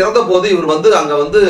இறந்த போது இவர் வந்து அங்க வந்து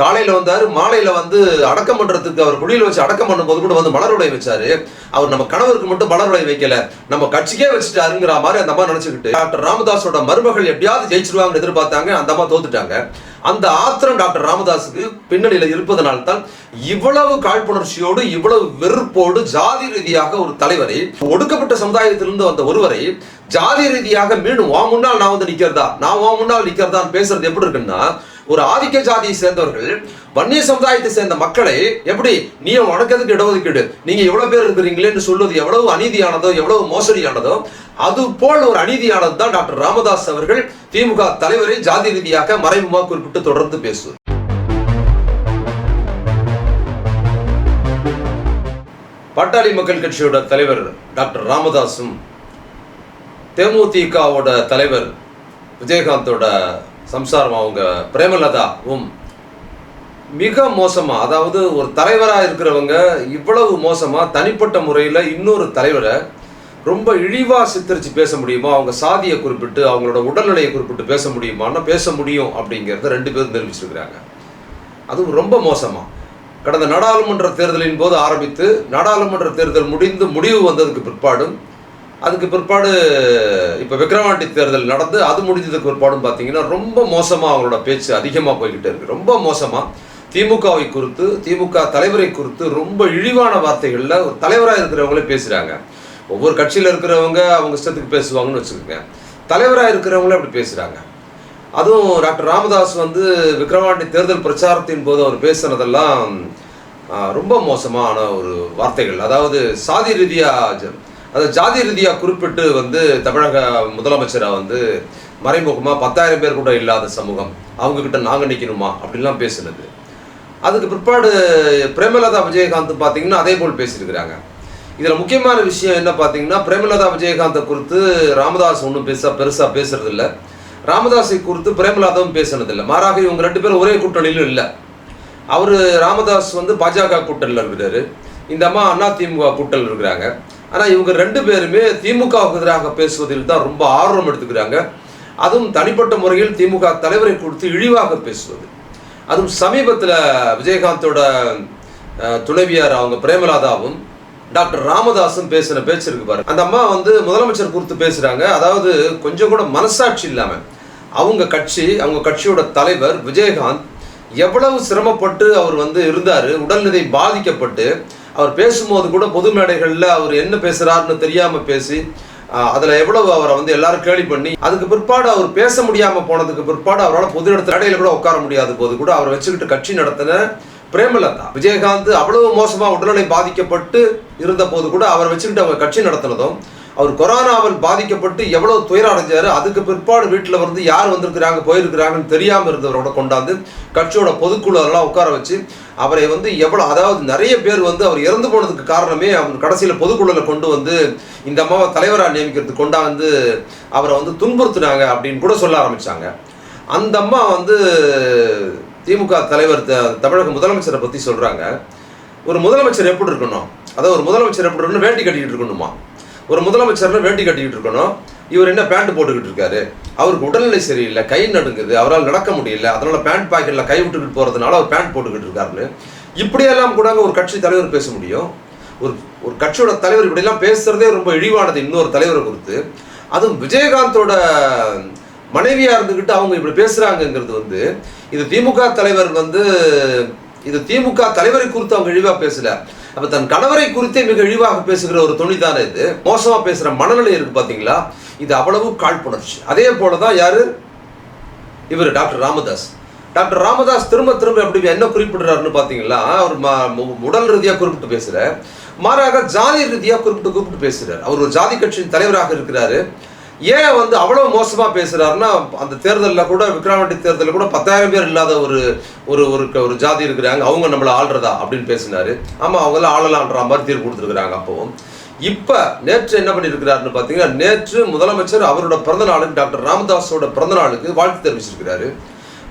காலையில வந்தாரு மாலையில வந்து அடக்கம் பண்றதுக்கு அவர் குழியில வச்சு அடக்கம் பண்ணும்போது கூட வந்து மலர் உடை வச்சாரு. அவர் நம்ம கணவருக்கு மட்டும் மலர் உடை வைக்கல நம்ம கட்சிக்கே வச்சுட்டாருங்கிற மாதிரி அந்த அம்மா நினைச்சுக்கிட்டு டாக்டர் ராமதாஸோட மருமகள் எப்படியாவது ஜெயிச்சிருவாங்கன்னு எதிர்பார்த்தாங்க அந்த அம்மா தோத்துட்டாங்க. அந்த ஆத்திரம் டாக்டர் ராமதாஸுக்கு பின்னணியில இருப்பதனால் தான் இவ்வளவு காழ்ப்புணர்ச்சியோடு இவ்வளவு வெறுப்போடு ஜாதி ரீதியாக ஒரு தலைவரை ஒடுக்கப்பட்ட சமுதாயத்திலிருந்து வந்த ஒருவரை ஜாதி ரீதியாக மீண்டும் வா முன்னால் நான் வந்து நிற்கிறதா நான் வா முன்னால் நிற்கிறதான்னு பேசுறது எப்படி இருக்குன்னா ஒரு ஆதிக்க ஜாதியை சேர்ந்தவர்கள் வன்னிய சமுதாயத்தை சேர்ந்த மக்களை எப்படி நீ உனக்கு எதுக்கு இடஒதுக்கீடு? நீங்க எவ்வளவு பேர் இருக்கிறீங்களேன்னு சொல்வது எவ்வளவு அநீதியானதோ எவ்வளவு மோசடியானதோ அது போல் ஒரு அநீதியானது தான் டாக்டர் ராமதாஸ் அவர்கள் திமுக தலைவரை ஜாதி ரீதியாக மறைமுகமாக குறிப்பிட்டு தொடர்ந்து பேசுவது. பாட்டாளி மக்கள் கட்சியோட தலைவர் டாக்டர் ராமதாஸும் தேமுதிகவோட தலைவர் விஜயகாந்தோட சம்சாரம் அவங்க பிரேமலதாவும் மிக மோசமாக அதாவது ஒரு தலைவராக இருக்கிறவங்க இவ்வளவு மோசமாக தனிப்பட்ட முறையில் இன்னொரு தலைவரை ரொம்ப இழிவா சித்தரிச்சு பேச முடியுமா? அவங்க சாதியை குறிப்பிட்டு அவங்களோட உடல்நிலையை குறிப்பிட்டு பேச முடியுமான்னா பேச முடியும் அப்படிங்கிறத ரெண்டு பேரும் தெரிவிச்சிருக்கிறாங்க. அதுவும் ரொம்ப மோசமா. கடந்த நாடாளுமன்ற தேர்தலின் போது ஆரம்பித்து நாடாளுமன்ற தேர்தல் முடிந்து முடிவு வந்ததுக்கு பிற்பாடும் அதுக்கு பிற்பாடு இப்போ விக்ரவாண்டி தேர்தல் நடந்து அது முடிஞ்சதுக்கு பிற்பாடும் பார்த்தீங்கன்னா ரொம்ப மோசமாக அவங்களோட பேச்சு அதிகமாக போய்கிட்டே இருக்கு. ரொம்ப மோசமாக திமுகவை குறித்து திமுக தலைவரை குறித்து ரொம்ப இழிவான வார்த்தைகளில் ஒரு தலைவராக இருக்கிறவங்களே பேசுகிறாங்க ஒவ்வொரு கட்சியில் இருக்கிறவங்க அவங்க இஷ்டத்துக்கு பேசுவாங்கன்னு வச்சுக்கோங்க. தலைவராக இருக்கிறவங்களும் அப்படி பேசுகிறாங்க அதுவும் டாக்டர் ராமதாஸ் வந்து விக்ரவாண்டி தேர்தல் பிரச்சாரத்தின் போது அவர் பேசுனதெல்லாம் ரொம்ப மோசமான ஒரு வார்த்தைகள். அதாவது சாதி ரீதியாக அதாவது ஜாதி ரீதியாக குறிப்பிட்டு வந்து தமிழக முதலமைச்சராக வந்து மறைமுகமாக பத்தாயிரம் பேர் கூட இல்லாத சமூகம் அவங்கக்கிட்ட நாங்கள் நிற்கணுமா அப்படின்லாம் பேசுனது. அதுக்கு பிற்பாடு பிரேமலதா விஜயகாந்த் பார்த்தீங்கன்னா அதே போல் பேசியிருக்கிறாங்க. இதில் முக்கியமான விஷயம் என்ன பார்த்தீங்கன்னா பிரேமலதா விஜயகாந்தை குறித்து ராமதாஸ் ஒன்றும் பெருசாக பெருசாக பேசுறதில்ல. ராமதாஸை குறித்து பிரேமலதாவும் பேசுனதில்லை. மாறாக இவங்க ரெண்டு பேரும் ஒரே கூட்டணியிலும் இல்லை. அவர் ராமதாஸ் வந்து பாஜக கூட்டணியில் இருக்கிறாரு. இந்த அம்மா அண்ணா திமுக கூட்டணியில் இருக்கிறாங்க. ஆனால் இவங்க ரெண்டு பேருமே திமுகவுக்கு எதிராக பேசுவதில் தான் ரொம்ப ஆர்வம் எடுத்துக்கிறாங்க. அதுவும் தனிப்பட்ட முறையில் திமுக தலைவரை குறித்து இழிவாக பேசுவது. அதுவும் சமீபத்தில் விஜயகாந்தோட துணைவியார் அவங்க பிரேமலாதாவும் டாக்டர் ராமதாசன் பேசின பேச்சு இருக்கு பாரு. அந்த அம்மா வந்து முதலமைச்சர் குறித்து பேசுறாங்க. அதாவது கொஞ்சம் கூட மனசாட்சி இல்லாம அவங்க கட்சி அவங்க கட்சியோட தலைவர் விஜயகாந்த் எவ்வளவு சிரமப்பட்டு அவர் வந்து இருந்தாரு உடல்நிலை பாதிக்கப்பட்டு அவர் பேசும்போது கூட பொது மேடைகளில் அவர் என்ன பேசுறாருன்னு தெரியாம பேசி அதில் எவ்வளவு அவரை வந்து எல்லாரும் கேள்வி பண்ணி அதுக்கு பிற்பாடு அவர் பேச முடியாமல் போனதுக்கு பிற்பாடு அவரால் பொது இடத்துல இடையில கூட உட்கார முடியாத போது கூட அவரை வச்சுக்கிட்டு கட்சி நடத்தின பிரேமலதா. விஜயகாந்த் அவ்வளவு மோசமா உடல்நிலை பாதிக்கப்பட்டு இருந்த போது கூட அவரை வச்சுக்கிட்டு அவங்க கட்சி நடத்தினதும் அவர் கொரோனாவில் பாதிக்கப்பட்டு எவ்வளவு துயரம் அடைஞ்சாரு அதுக்கு பிற்பாடு வீட்டில் வந்து யார் வந்திருக்கிறாங்க போயிருக்கிறாங்கன்னு தெரியாமல் இருந்தவரோட கொண்டாந்து கட்சியோட பொதுக்குழு அதெல்லாம் உட்கார வச்சு அவரை வந்து எவ்வளோ அதாவது நிறைய பேர் வந்து அவர் இறந்து போனதுக்கு காரணமே அவர் கடைசியில் பொதுக்குழுல கொண்டு வந்து இந்த அம்மாவை தலைவராக நியமிக்கிறதுக்கு கொண்டாந்து அவரை வந்து துன்புறுத்துனாங்க அப்படின்னு கூட சொல்ல ஆரம்பித்தாங்க அந்த அம்மா வந்து திமுக தலைவர் த- தமிழக முதலமைச்சரை பற்றி சொல்கிறாங்க ஒரு முதலமைச்சர் எப்படி இருக்கணும்? அதாவது ஒரு முதலமைச்சர் எப்படி இருக்கணும் வேட்டி கட்டிக்கிட்டு இருக்கணுமா? ஒரு முதலமைச்சர்னு வேட்டி கட்டிக்கிட்டு இருக்கணும். இவர் என்ன பேண்ட் போட்டுக்கிட்டு இருக்காரு? அவருக்கு உடல்நிலை சரியில்லை கை நடுங்குது அவரால் நடக்க முடியல அதனால பேண்ட் பாக்கெட்ல கை விட்டுக்கிட்டு போகிறதுனால அவர் பேண்ட் போட்டுக்கிட்டு இருக்காருன்னு. இப்படியெல்லாம் கூட ஒரு கட்சி தலைவர் பேச முடியும். ஒரு ஒரு கட்சியோட தலைவர் இப்படிலாம் பேசுறதே ரொம்ப இழிவானது இன்னொரு தலைவரை குறித்து. அதுவும் விஜயகாந்தோட மனைவியா இருந்துகிட்டு அவங்க இப்படி பேசுறாங்கங்கிறது வந்து இது திமுக தலைவர் வந்து இது திமுக தலைவரை குறித்து அவங்க இழிவாக பேசல. அப்ப தன் கணவரை குறித்தே மிக இழிவாக பேசுகிற ஒரு துணி தானே இது. மோசமா பேசுற மனநிலை இருக்கு பாத்தீங்களா? இது அவ்வளவு காழ்ப்புணர்ச்சி. அதே போலதான் யாரு? இவர் டாக்டர் ராமதாஸ். டாக்டர் ராமதாஸ் திரும்ப திரும்ப எப்படி என்ன குறிப்பிடுறாருன்னு பார்த்தீங்களா அவர் மு- உடல் ரீதியாக குறிப்பிட்டு பேசுற மாறாக ஜாதி ரீதியாக குறிப்பிட்டு குறிப்பிட்டு பேசுறாரு. அவர் ஒரு ஜாதி கட்சியின் தலைவராக இருக்கிறாரு. ஏன் வந்து அவ்வளோ மோசமாக பேசுகிறாருன்னா அந்த தேர்தலில் கூட விக்ரமாண்டி தேர்தலில் கூட பத்தாயிரம் பேர் இல்லாத ஒரு ஒரு ஒரு க- ஒரு ஜாதி இருக்கிறாங்க. அவங்க நம்மளை ஆள்றதா அப்படின்னு பேசினார். ஆமாம் அவங்களாம் ஆளலான்ற மாதிரி தீர்ப்பு கொடுத்துருக்குறாங்க அப்போவும். இப்போ நேற்று என்ன பண்ணியிருக்கிறாருன்னு பார்த்தீங்கன்னா நேற்று முதலமைச்சர் அவரோட பிறந்த நாளுக்கு டாக்டர் ராமதாஸோட பிறந்த நாளுக்கு வாழ்த்து தெரிவிச்சிருக்கிறாரு.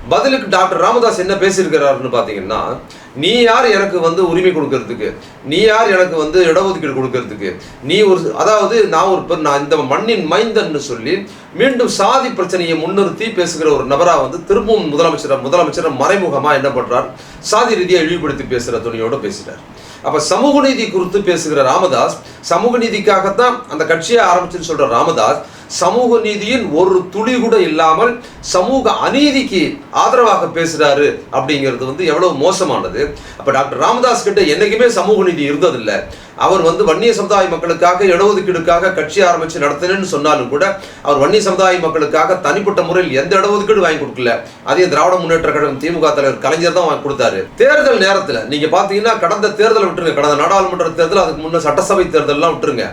பதிலுக்கு டாக்டர் ராமதாஸ் என்ன பேசியிருக்கிறாருன்னு பார்த்தீங்கன்னா நீ யார் எனக்கு வந்து உரிமை கொடுக்கறதுக்கு? நீ யார் எனக்கு வந்து இடஒதுக்கீடு கொடுக்கறதுக்கு? நீ ஒரு அதாவது நான் ஒரு பெண் நான் இந்த மண்ணின் மைந்தன்னு சொல்லி மீண்டும் சாதி பிரச்சனையை முன்னிறுத்தி பேசுகிற ஒரு நபராக வந்து திரும்பவும் முதலமைச்சர் முதலமைச்சர் மறைமுகமாக என்ன பண்ணுறார் சாதி ரீதியாக இழிவுபடுத்தி பேசுகிற துணியோடு பேசுகிறார் அப்போ சமூக நீதி குறித்து பேசுகிற ராமதாஸ் சமூக நீதிக்காகத்தான் அந்த கட்சியை ஆரம்பிச்சுன்னு சொல்கிற ராமதாஸ் சமூக நீதியின் ஒரு துளி கூட இல்லாமல் சமூக அநீதிக்கு ஆதரவாக பேசுகிறாரு அப்படிங்கிறது வந்து எவ்வளவு மோசமானது. அப்போ டாக்டர் ராமதாஸ் கிட்ட என்றைக்குமே சமூக நீதி இருந்ததில்லை. அவர் வந்து வன்னிய சமுதாய மக்களுக்காக இடஒதுக்கீடுக்காக கட்சி ஆரம்பித்து நடத்தினேன்னு சொன்னாலும் கூட அவர் வன்னிய சமுதாய மக்களுக்காக தனிப்பட்ட முறையில் எந்த இடஒதுக்கீடு வாங்கி கொடுக்கல. அதே திராவிட முன்னேற்ற கழகம் திமுக தலைவர் கலைஞர் தான் வாங்கி கொடுத்தாரு. தேர்தல் நேரத்தில் நீங்கள் பார்த்தீங்கன்னா கடந்த தேர்தலை விட்டுருங்க. கடந்த நாடாளுமன்ற தேர்தல் அதுக்கு முன்னே சட்டசபை தேர்தல்லாம் விட்டுருங்க.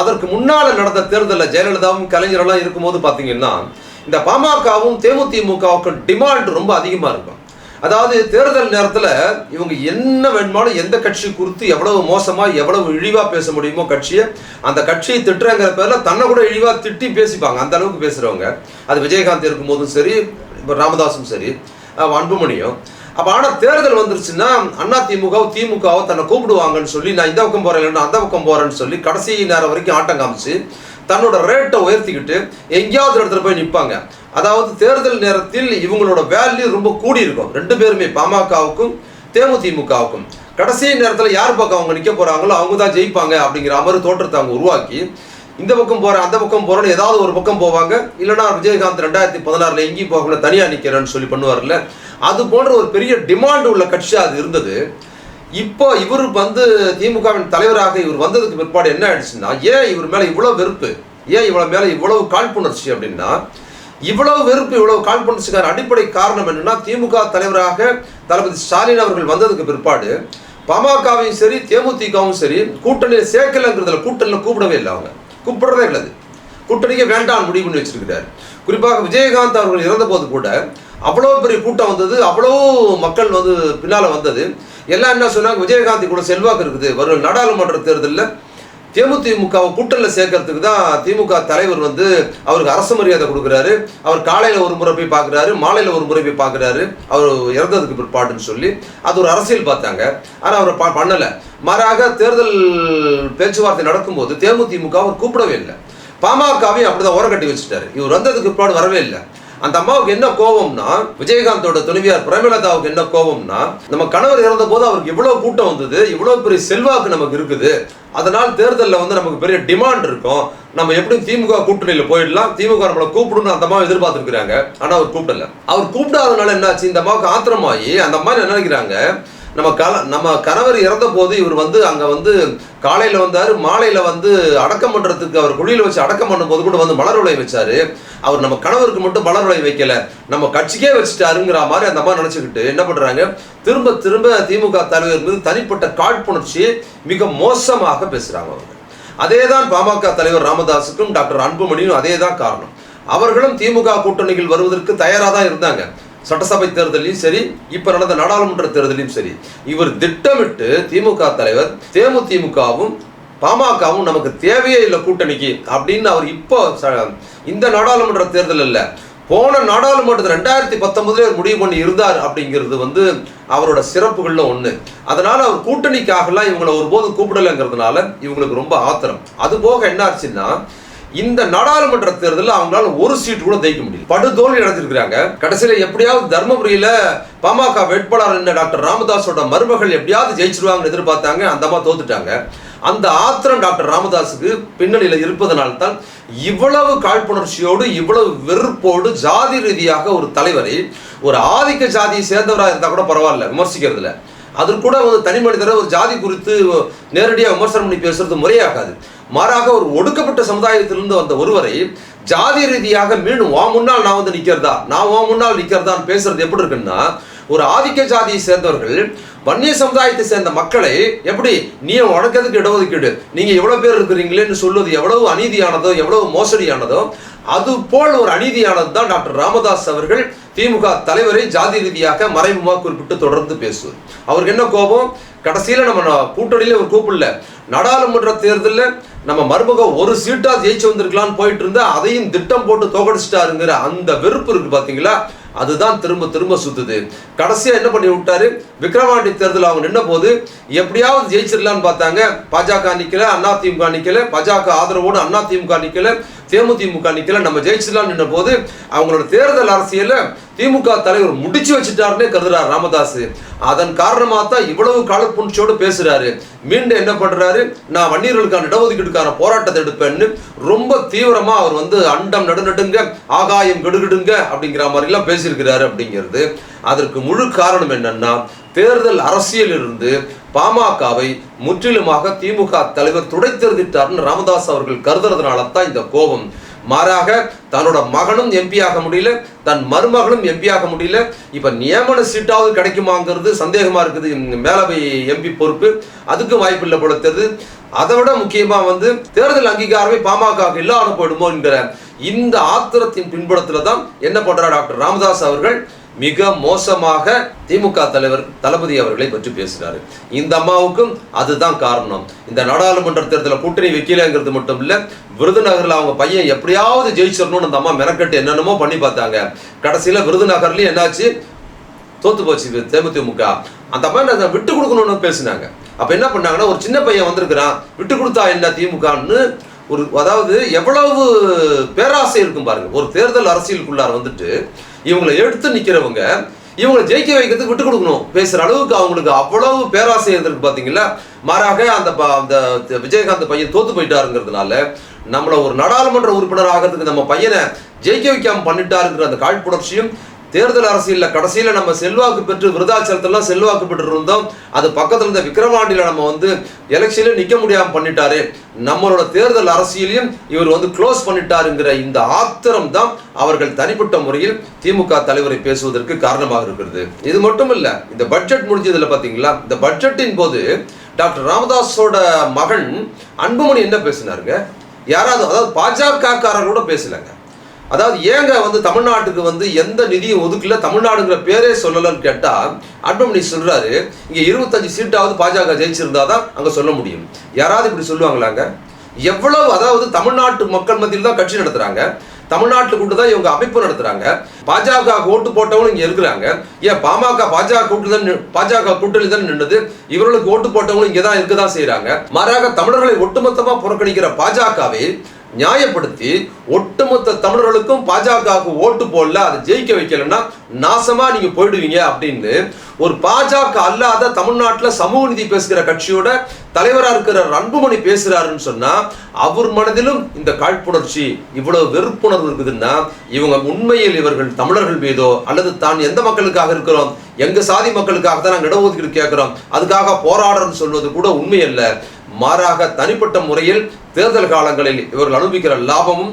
அதற்கு முன்னால் நடந்த தேர்தலில் ஜெயலலிதாவும் கலைஞரெல்லாம் இருக்கும்போது பார்த்தீங்கன்னா இந்த பாமகவும் தேமுதிமுகவுக்கு டிமாண்ட் ரொம்ப அதிகமாக இருக்கும். அதாவது தேர்தல் நேரத்தில் இவங்க என்ன வேணுமாலும் எந்த கட்சி குறித்து எவ்வளவு மோசமாக எவ்வளவு இழிவாக பேச முடியுமோ கட்சியை அந்த கட்சியை திட்டுறங்கிற பேரில் தன்னை கூட இழிவாக திட்டி பேசிப்பாங்க. அந்த அளவுக்கு பேசுகிறவங்க அது விஜயகாந்த் இருக்கும்போதும் சரி இப்போ ராமதாஸும் சரி அன்புமணியும். அப்போ ஆனால் தேர்தல் வந்துருச்சுன்னா அண்ணா திமுக திமுகவை தன்னை கூப்பிடுவாங்கன்னு சொல்லி நான் இந்த பக்கம் போகிறேன் இல்லைன்னா அந்த பக்கம் போகிறேன்னு சொல்லி கடைசி நேரம் வரைக்கும் ஆட்டம் காமிச்சு தன்னோட ரேட்டை உயர்த்திக்கிட்டு எங்கேயாவது இடத்துல போய் நிற்பாங்க அதாவது தேர்தல் நேரத்தில் இவங்களோட வேல்யூ ரொம்ப கூடி இருக்கும். ரெண்டு பேருமே பாமகவுக்கும் தேமுதிமுகவுக்கும். கடைசி நேரத்தில் யார் பக்கம் அவங்க நிற்க போகிறாங்களோ அவங்க தான் ஜெயிப்பாங்க அப்படிங்கிற அமர் தோற்றத்தை அவங்க உருவாக்கி இந்த பக்கம் போறேன் அந்த பக்கம் போறேன்னு ஏதாவது ஒரு பக்கம் போவாங்க. இல்லைனா விஜயகாந்த் ரெண்டாயிரத்தி பதினாறுல எங்கேயும் போகல தனியா நிற்கிறேன்னு சொல்லி பண்ணுவார்ல. அது போன்ற ஒரு பெரிய டிமாண்ட் உள்ள கட்சி அது இருந்தது. இப்போ இவர் வந்து திமுகவின் தலைவராக இவர் வந்ததுக்கு பிற்பாடு என்ன ஆயிடுச்சுன்னா ஏன் இவர் மேல இவ்வளவு வெறுப்பு? ஏன் இவ்வளவு மேல இவ்வளவு காழ்ப்புணர்ச்சி அப்படின்னா இவ்வளவு வெறுப்பு இவ்வளவு காழ்ப்புணர்ச்சிக்கான அடிப்படை காரணம் என்னன்னா திமுக தலைவராக தளபதி ஸ்டாலின் அவர்கள் வந்ததுக்கு பிற்பாடு பாமகவையும் சரி தேமுதிகவும் சரி கூட்டணியில் சேர்க்கலங்கிறதுல கூட்டணியில் கூப்பிடவே இல்லை அவங்க. கூப்பிடுறதே கிடையாது கூட்டணிக்கு வேண்டாம் முடிவு பண்ணி வச்சிருக்கிறார். குறிப்பாக விஜயகாந்த் அவர்கள் இறந்த போது கூட அவ்வளோ பெரிய கூட்டம் வந்தது அவ்வளோ மக்கள் வந்து பின்னால் வந்தது. எல்லாம் என்ன சொன்னாங்க? விஜயகாந்த் கூட செல்வாக்கு இருக்குது. வரும் நாடாளுமன்ற தேர்தலில் தேமுதிமுகவை கூட்டணியில் சேர்க்கறதுக்கு தான் திமுக தலைவர் வந்து அவருக்கு அரசு மரியாதை கொடுக்குறாரு. அவர் காலையில் ஒரு முறை போய் பார்க்குறாரு மாலையில் ஒரு முறை போய் பார்க்குறாரு. அவர் இறந்ததுக்கு பிற்பாடுன்னு சொல்லி அது ஒரு அரசியல் பார்த்தாங்க. ஆனால் அவர் பா பண்ணலை. மாறாக தேர்தல் பேச்சுவார்த்தை நடக்கும்போது தேமுதிமுக அவர் கூப்பிடவே இல்லை. பாமகவையும் அப்படிதான் ஓரக்கட்டி வச்சுட்டாரு. இவர் வந்ததுக்கு பிற்பாடு வரவே இல்லை. அந்த அம்மாவுக்கு என்ன கோபம்னா விஜயகாந்தோட துணைவியார் பிரேமலதாவுக்கு என்ன கோபம்னா நம்ம கணவர் இறந்த போது அவருக்கு இவ்வளவு கூட்டம் வந்தது இவ்வளவு பெரிய செல்வாக்கு நமக்கு இருக்குது. அதனால் தேர்தலில் வந்து நமக்கு பெரிய டிமாண்ட் இருக்கும். நம்ம எப்படியும் திமுக கூட்டணியில் போயிடலாம். திமுக நம்மளை கூப்பிடணும் அந்த அம்மா எதிர்பார்த்துருக்குறாங்க. ஆனால் அவர் கூப்பிடல. அவர் கூப்பிடாதனால என்னாச்சு? இந்த அம்மாவுக்கு ஆத்திரமாயி அந்த அம்மா என்ன நினைக்கிறாங்க? நம்ம கல நம்ம கணவர் இறந்த போது இவர் வந்து அங்க வந்து காலையில வந்தாரு மாலையில வந்து அடக்கம் பண்றதுக்கு அவர் குழியில வச்சு அடக்கம் பண்ணும்போது கூட வந்து மலர் உலை வச்சாரு. அவர் நம்ம கணவருக்கு மட்டும் மலர் உலை வைக்கல. நம்ம கட்சிக்கே வச்சுட்டாருங்கிற மாதிரி அந்த அம்மா நினைச்சுக்கிட்டு என்ன பண்றாங்க? திரும்ப திரும்ப திமுக தலைவர் மீது தனிப்பட்ட காழ்ப்புணர்ச்சி மிக மோசமாக பேசுறாங்க அவங்க. அதே தான் பாமக தலைவர் ராமதாஸுக்கும் டாக்டர் அன்புமணியும் அதே தான் காரணம். அவர்களும் திமுக கூட்டணியில் வருவதற்கு தயாராக தான் இருந்தாங்க. சட்டசபை தேர்தலையும் சரி இப்ப நடந்த நாடாளுமன்ற தேர்தலையும் சரி. இவர் திட்டமிட்டு திமுக தலைவர் தேமுதிமுகவும் பாமகவும் நமக்கு தேவையே இல்லை கூட்டணிக்கு அப்படின்னு அவர் இப்போ ச- இந்த நாடாளுமன்ற தேர்தல் இல்லை. போன நாடாளுமன்றத்தில் ரெண்டாயிரத்தி பத்தொன்பதுல முடிவு பண்ணி இருந்தார் அப்படிங்கிறது வந்து அவரோட சிறப்புகள்ல ஒன்று அதனால அவர் கூட்டணிக்காகலாம் இவங்களை ஒருபோதும் கூப்பிடலைங்கிறதுனால இவங்களுக்கு ரொம்ப ஆத்திரம். அது போக என்ன ஆச்சுன்னா இந்த நாடாளுமன்ற தேர்தலில் அவங்களால ஒரு சீட் கூட ஜெயிக்க முடியல. படுதோல்வி நடந்திருக்கிறாங்க கடைசியில் எப்படியாவது தர்மபுரியில் பாமக வேட்பாளர் என்ன டாக்டர் ராமதாஸோட மருமகள் எப்படியாவது ஜெயிச்சிருவாங்கன்னு எதிர்பார்த்தாங்க. அந்த அம்மா தோத்துட்டாங்க. அந்த ஆத்திரம் டாக்டர் ராமதாஸுக்கு பின்னணியில் இருப்பதனால்தான் இவ்வளவு காழ்ப்புணர்ச்சியோடு இவ்வளவு வெறுப்போடு ஜாதி ரீதியாக ஒரு தலைவரை ஒரு ஆதிக்க ஜாதியை சேர்ந்தவராக இருந்தால் கூட பரவாயில்ல விமர்சிக்கிறதுல அது கூட வந்து தனி மனிதரை ஒரு ஜாதி குறித்து நேரடியாக விமர்சனம் பண்ணி பேசுறது முறையாகாது. மாறாக ஒரு ஒடுக்கப்பட்ட சமுதாயத்திலிருந்து வந்த ஒருவரை ஜாதி ரீதியாக மீண்டும் வா முன்னால் நான் வந்து நிற்கிறதா நான் வா முன்னால் நிற்கிறதான்னு பேசுறது எப்படி இருக்குன்னா ஒரு ஆதிக்க ஜாதியை சேர்ந்தவர்கள் வன்னிய சமுதாயத்தை சேர்ந்த மக்களை எப்படி நீ உனக்கதுக்கு இடஒதுக்கீடு நீங்க எவ்வளவு பேர் இருக்கிறீங்களேன்னு சொல்வது எவ்வளவு அநீதியானதோ எவ்வளவு மோசடியானதோ அது போல் ஒரு அநீதியானது தான் டாக்டர் ராமதாஸ் அவர்கள் திமுக தலைவரை ஜாதி ரீதியாக மறைமுகமாக குறிப்பிட்டு தொடர்ந்து பேசுவது அவருக்கு என்ன கோபம்? கடைசியில நம்ம கூட்டணியில் கூட்டணியில ஒரு கூப்பிடல நாடாளுமன்ற தேர்தலில் நம்ம மருமக ஒரு சீட்டா ஜெயிச்சு வந்திருக்கலாம்னு போயிட்டு இருந்தா அதையும் திட்டம் போட்டு தோகடிச்சிட்டாருங்கிற அந்த வெறுப்பு இருக்கு பாத்தீங்களா? அதுதான் திரும்ப திரும்ப சுத்துது. கடைசியா என்ன பண்ணி விட்டாரு? விக்ரவாண்டி தேர்தல் அவங்க நின்ன போது எப்படியாவது ஜெயிச்சிடலாம்னு பார்த்தாங்க. பாஜக நிக்கல அண்ணா திமுக நிக்கல பாஜக ஆதரவோடு அண்ணா திமுக நிக்கல தேமுதிமுக நிக்கல நம்ம ஜெயிச்சிடலாம்னு நின்ற போது அவங்களோட தேர்தல் அரசியல திமுக தலைவர் முடிச்சு வச்சுட்டாருன்னே கருதுறார் ராமதாஸ் அதன் காரணமாக தான் இவ்வளவு காலப்புணர்ச்சியோடு பேசுறாரு. மீண்டும் என்ன பண்றாரு? நான் வன்னியர்களுக்கான இடஒதுக்கீடுக்கான போராட்டத்தை எடுப்பேன்னு ரொம்ப தீவிரமா அவர் வந்து அண்டம் நடுநடுங்க ஆகாயம் கெடுகிடுங்க அப்படிங்கிற மாதிரிலாம் பேசியிருக்கிறாரு அப்படிங்கிறது அதற்கு முழு காரணம் என்னன்னா தேர்தல் அரசியல் இருந்து பாமகவை முற்றிலுமாக திமுக தலைவர் துடைத்தெறிஞ்சிட்டார்னு ராமதாஸ் அவர்கள் கருதுறதுனால தான் இந்த கோபம். மாறாக தன்னோட மகனும் எம்பி ஆக முடியல தன் மருமகளும் எம்பி ஆக முடியல இப்ப நியமன சீட்டாவது கிடைக்குமாங்கிறது சந்தேகமா இருக்குது. மேலவை எம்பி பொறுப்பு அதுக்கும் வாய்ப்பு இல்லை போல தெரியுது. அதை விட முக்கியமா வந்து தேர்தல் அங்கீகாரமே பாமக இல்லாத போயிடுமோ என்கிற இந்த ஆத்திரத்தின் பின்புறத்தில் தான் என்ன பண்றார் டாக்டர் ராமதாஸ் அவர்கள்? மிக மோசமாக திமுக தலைவர் தளபதி அவர்களை பற்றி பேசினார். இந்த அம்மாவுக்கும் அதுதான் காரணம். இந்த நாடாளுமன்ற தேர்தலில் கூட்டணி வைக்கலங்கிறது மட்டும் இல்லை விருதுநகரில் அவங்க பையன் எப்படியாவது ஜெயிச்சிடணும்னு அந்த அம்மா மெனக்கட்டு என்னென்னமோ பண்ணி பார்த்தாங்க. கடைசியில் விருதுநகர்லேயும் என்னாச்சு? தோத்து போச்சு தேமுதிமுக. அந்த அம்மா அதை விட்டு கொடுக்கணும்னு பேசினாங்க. அப்போ என்ன பண்ணாங்கன்னா ஒரு சின்ன பையன் வந்திருக்கிறான். விட்டு கொடுத்தா என்ன திமுகன்னு ஒரு அதாவது எவ்வளவு பேராசை இருக்கும் பாருங்க. ஒரு தேர்தல் அரசியலுக்குள்ளார வந்துட்டு இவங்களை எடுத்து நிற்கிறவங்க இவங்களை ஜெயிக்க வைக்கிறதுக்கு விட்டு கொடுக்கணும். பேசுகிற அளவுக்கு அவங்களுக்கு அவ்வளவு பேராசை இருந்திருக்கு பார்த்தீங்களா மாறாக அந்த ப- அந்த விஜயகாந்த் பையன் தோத்து போயிட்டாருங்கிறதுனால நம்மளை ஒரு நாடாளுமன்ற உறுப்பினர் ஆகிறதுக்கு நம்ம பையனை ஜெயிக்க வைக்காம பண்ணிட்டாருங்கிற அந்த காழ்ப்புணர்ச்சியும் தேர்தல் அரசியலில் கடைசியில் நம்ம செல்வாக்கு பெற்று விருதாச்சலத்திலாம் செல்வாக்கு பெற்று இருந்தோம் அது பக்கத்தில் இருந்த விக்ரவாண்டியில் நம்ம வந்து எலெக்ஷனில் நிற்க முடியாமல் பண்ணிட்டாரு. நம்மளோட தேர்தல் அரசியலையும் இவர் வந்து க்ளோஸ் பண்ணிட்டாருங்கிற இந்த ஆத்திரம் தான் அவர்கள் தனிப்பட்ட முறையில் திமுக தலைவரை பேசுவதற்கு காரணமாக இருக்கிறது. இது மட்டும் இல்லை இந்த பட்ஜெட் முடிஞ்சதில் பார்த்தீங்களா இந்த பட்ஜெட்டின் போது டாக்டர் ராமதாஸோட மகன் அன்புமணி என்ன பேசினாருங்க? யாராவது அதாவது பாஜக காரர்களோட பேசலங்க. அதாவது ஏங்க வந்து தமிழ்நாட்டுக்கு வந்து எந்த நிதியும் ஒதுக்கல? தமிழ்நாடுங்கிற பேரே சொல்லலன்னு கேட்டா அன்பமணி சொல்றாரு இங்க இருபத்தஞ்சு சீட்டாவது பாஜக ஜெயிச்சிருந்தாதான் அங்க சொல்ல முடியும். யாராவது இப்படி சொல்லுவாங்களாங்க? எவ்வளவு அதாவது தமிழ்நாட்டு மக்கள் மத்தியில் தான் கட்சி நடத்துறாங்க. தமிழ்நாட்டுக்குண்டு தான் இவங்க அமைப்பு நடத்துறாங்க. பாஜக ஓட்டு போட்டவங்க இங்க இருக்கிறாங்க. ஏன் பாமக பாஜக கூட்டு தான் பாஜக கூட்டணி தான் நின்றது இவர்களுக்கு ஓட்டு போட்டவங்களும் இங்கே தான் இருக்க தான் செய்யறாங்க மாறாக தமிழர்களை ஒட்டுமொத்தமா புறக்கணிக்கிற பாஜகவை நியாயப்படுத்தி ஒட்டுமொத்த தமிழர்களுக்கும் பாஜகவுக்கு ஓட்டு போடல அதை ஜெயிக்க வைக்கலன்னா நாசமா நீங்க போயிடுவீங்க அப்படின்னு ஒரு பாஜக அல்லாத தமிழ்நாட்டில் சமூக நீதி பேசுகிற கட்சியோட தலைவராக இருக்கிற அன்புமணி பேசுறாருன்னு சொன்னா அவர் மனதிலும் இந்த காழ்ப்புணர்ச்சி இவ்வளவு வெறுப்புணர்வு இருக்குதுன்னா இவங்க உண்மையில் இவர்கள் தமிழர்கள் மீதோ அல்லது தான் எந்த மக்களுக்காக இருக்கிறோம் எங்க சாதி மக்களுக்காக தான் நாங்கள் இடஒதுக்கீடு கேட்கிறோம் அதுக்காக போராடுறோம்னு சொல்வது கூட உண்மை அல்ல மாறாக தனிப்பட்ட முறையில் தேர்தல் காலங்களில் இவர்கள் அனுபவிக்கிற லாபமும்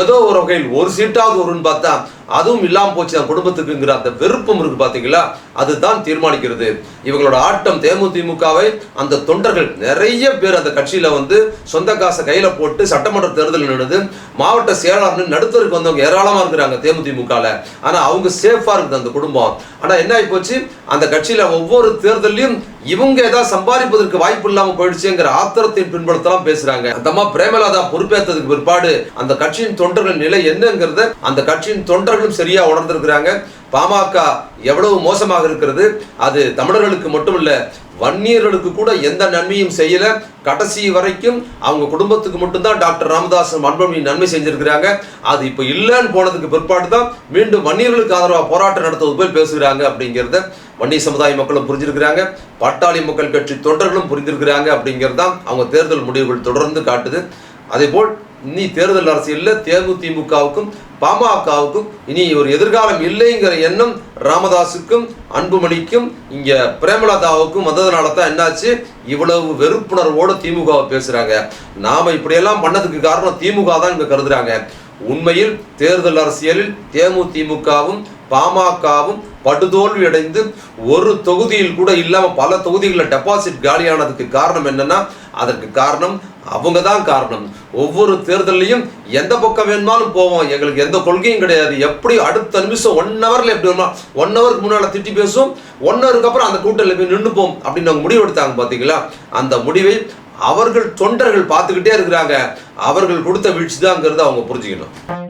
ஏதோ ஒரு வகையில் ஒரு சீட்டாவது வரும்னு பார்த்தா அதுவும் இல்லாமல் போச்சு. அந்த குடும்பத்துக்குங்கிற அந்த வெறுப்பும் இருக்கு பார்த்தீங்களா? அதுதான் தீர்மானிக்கிறது. இவங்களோட ஆட்டம் தேமுதிமுகவை அந்த தொண்டர்கள் நிறைய பேர் அந்த கட்சியில வந்து சொந்த காசை கையில் போட்டு சட்டமன்ற தேர்தல் நின்னுது. மாவட்ட செயலாளர்னு நடுத்தருக்கு வந்தவங்க ஏராளமாக இருக்கிறாங்க தேமுதிமுகவில் ஆனா அவங்க சேஃபாக இருக்குது அந்த குடும்பம். ஆனா என்ன ஆகி போச்சு? அந்த கட்சியில ஒவ்வொரு தேர்தலையும் இவங்க ஏதாவது சம்பாதிப்பதற்கு வாய்ப்பு இல்லாமல் போயிடுச்சுங்கிற ஆத்திரத்தின் பின்புலத்தெல்லாம் பேசுகிறாங்க அந்த அம்மா பிரேமலதா பொறுப்பேற்றதுக்கு பிற்பாடு அந்த கட்சியின் தொண்டர்கள் நிலை என்னங்கிறத அந்த கட்சியின் தொண்டர்களும் சரியா உணர்ந்திருக்கிறாங்க. பாமக எவ்வளவு மோசமாக இருக்கிறது. அது தமிழர்களுக்கு மட்டுமல்ல வன்னியர்களுக்கு கூட எந்த நன்மையும் செய்யலை. கடைசி வரைக்கும் அவங்க குடும்பத்துக்கு மட்டும்தான் டாக்டர் ராமதாஸ் மண்பமணி நன்மை செஞ்சிருக்கிறாங்க. அது இப்போ இல்லைன்னு போனதுக்கு பிற்பாடு தான் மீண்டும் வன்னியர்களுக்கு ஆதரவாக போராட்டம் நடத்துவது போய் பேசுகிறாங்க அப்படிங்கிறத வன்னிய சமுதாய மக்களும் புரிஞ்சிருக்கிறாங்க. பட்டாளி மக்கள் கட்சி தொண்டர்களும் புரிஞ்சிருக்கிறாங்க அப்படிங்கிறது தான் அவங்க தேர்தல் முடிவுகள் தொடர்ந்து காட்டுது. அதே போல் இனி தேர்தல் அரசியலில் தேமுதிமுகவுக்கும் பாமகவுக்கும் இனி ஒரு எதிர்காலம் இல்லைங்கிற எண்ணம் ராமதாஸுக்கும் அன்புமணிக்கும் இங்க பிரேமலதாவுக்கும் வந்ததுனால தான் என்னாச்சு? இவ்வளவு வெறுப்புணர்வோட திமுகவை பேசுறாங்க. நாம இப்படியெல்லாம் பண்ணதுக்கு காரணம் திமுக தான் இங்க கருதுறாங்க. உண்மையில் தேர்தல் அரசியலில் தேமுதிமுகவும் பாமகவும் படுதோல்வி அடைந்து ஒரு தொகுதியில் கூட இல்லாமல் பல தொகுதிகளில் டெபாசிட் காலியானதுக்கு காரணம் என்னன்னா அதற்கு காரணம் அவங்க தான் காரணம். ஒவ்வொரு தேர்தல்லையும் எந்த பக்கம் வேணுமாலும் போவோம். எங்களுக்கு எந்த கொள்கையும் கிடையாது. எப்படி அடுத்த நிமிஷம் ஒன் ஹவர்ல எப்படி வருமா? ஒன் ஹவருக்கு முன்னால திட்டி பேசுவோம். ஒன் ஹவருக்கு அப்புறம் அந்த கூட்டத்தில் போய் நின்றுப்போம் அப்படின்னு அவங்க முடிவு எடுத்தாங்க பாத்தீங்களா? அந்த முடிவை அவர்கள் தொண்டர்கள் பார்த்துக்கிட்டே இருக்கிறாங்க. அவர்கள் கொடுத்த வீழ்ச்சி தாங்கிறத அவங்க புரிஞ்சுக்கணும்.